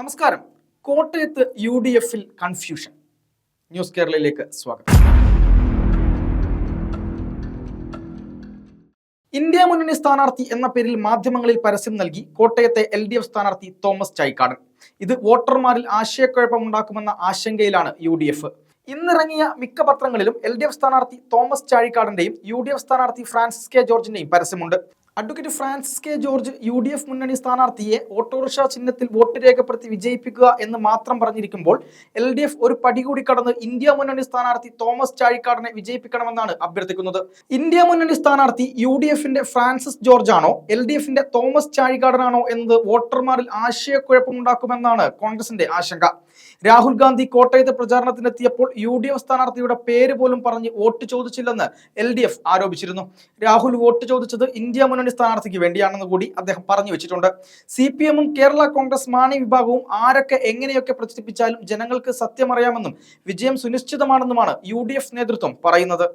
നമസ്കാരം. കോട്ടയത്ത് U D എഫിൽ കൺഫ്യൂഷൻ ന്യൂസ് കേരളയിലേക്ക് സ്വാഗതം. ഇന്ത്യ മുന്നണി സ്ഥാനാർത്ഥി എന്ന പേരിൽ മാധ്യമങ്ങളിൽ പരസ്യം നൽകി കോട്ടയത്തെ എൽ ഡി എഫ് സ്ഥാനാർത്ഥി തോമസ് ചൈക്കാടൻ. ഇത് വോട്ടർമാരിൽ ആശയക്കുഴപ്പമുണ്ടാക്കുമെന്ന ആശങ്കയിലാണ് യു ഡി എഫ് ഇന്നിറങ്ങിയ മിക്ക പത്രങ്ങളിലും എൽ ഡി എഫ് സ്ഥാനാർത്ഥി തോമസ് ചാഴിക്കാടന്റെയും യു ഡി എഫ് സ്ഥാനാർത്ഥി ഫ്രാൻസിസ് കെ ജോർജിന്റെയും പരസ്യമുണ്ട്. Advocate Francis K George U D F മുന്നണി സ്ഥാനാർത്ഥിയെ ഓട്ടോറിക്ഷ ചിഹ്നത്തിൽ വോട്ട് രേഖപ്പെടുത്തി വിജയിപ്പിക്കുക എന്ന് മാത്രം പറഞ്ഞിരിക്കുമ്പോൾ എൽ ഡി എഫ് ഒരു പടി കൂടി കടന്ന് ഇന്ത്യ മുന്നണി സ്ഥാനാർത്ഥി തോമസ് ചാഴിക്കാടനെ വിജയിപ്പിക്കണമെന്നാണ് അഭ്യർത്ഥിക്കുന്നത്. ഇന്ത്യ മുന്നണി സ്ഥാനാർത്ഥി യു ഡി എഫിന്റെ ഫ്രാൻസിസ് ജോർജ് ആണോ എൽ ഡി എഫിന്റെ തോമസ് ചാഴിക്കാടനാണോ എന്നത് വോട്ടർമാരിൽ ആശയക്കുഴപ്പമുണ്ടാക്കുമെന്നാണ് കോൺഗ്രസിന്റെ ആശങ്ക. രാഹുൽ ഗാന്ധി കോട്ടയത്ത് പ്രചാരണത്തിനെത്തിയപ്പോൾ യു ഡി എഫ് സ്ഥാനാർത്ഥിയുടെ പേര് പോലും പറഞ്ഞ് വോട്ട് ചോദിച്ചില്ലെന്ന് എൽ ഡി എഫ് ആരോപിച്ചിരുന്നു. രാഹുൽ വോട്ട് ചോദിച്ചത് ഇന്ത്യ മുന്നണി സ്ഥാനാർത്ഥിക്ക് വേണ്ടിയാണെന്ന് കൂടി അദ്ദേഹം പറഞ്ഞു വെച്ചിട്ടുണ്ട്. സി പി എമ്മും കേരള കോൺഗ്രസ് മാണി വിഭാഗവും ആരൊക്കെ എങ്ങനെയൊക്കെ പ്രചരിപ്പിച്ചാലും ജനങ്ങൾക്ക് സത്യമറിയാമെന്നും വിജയം സുനിശ്ചിതമാണെന്നുമാണ് യു നേതൃത്വം പറയുന്നത്.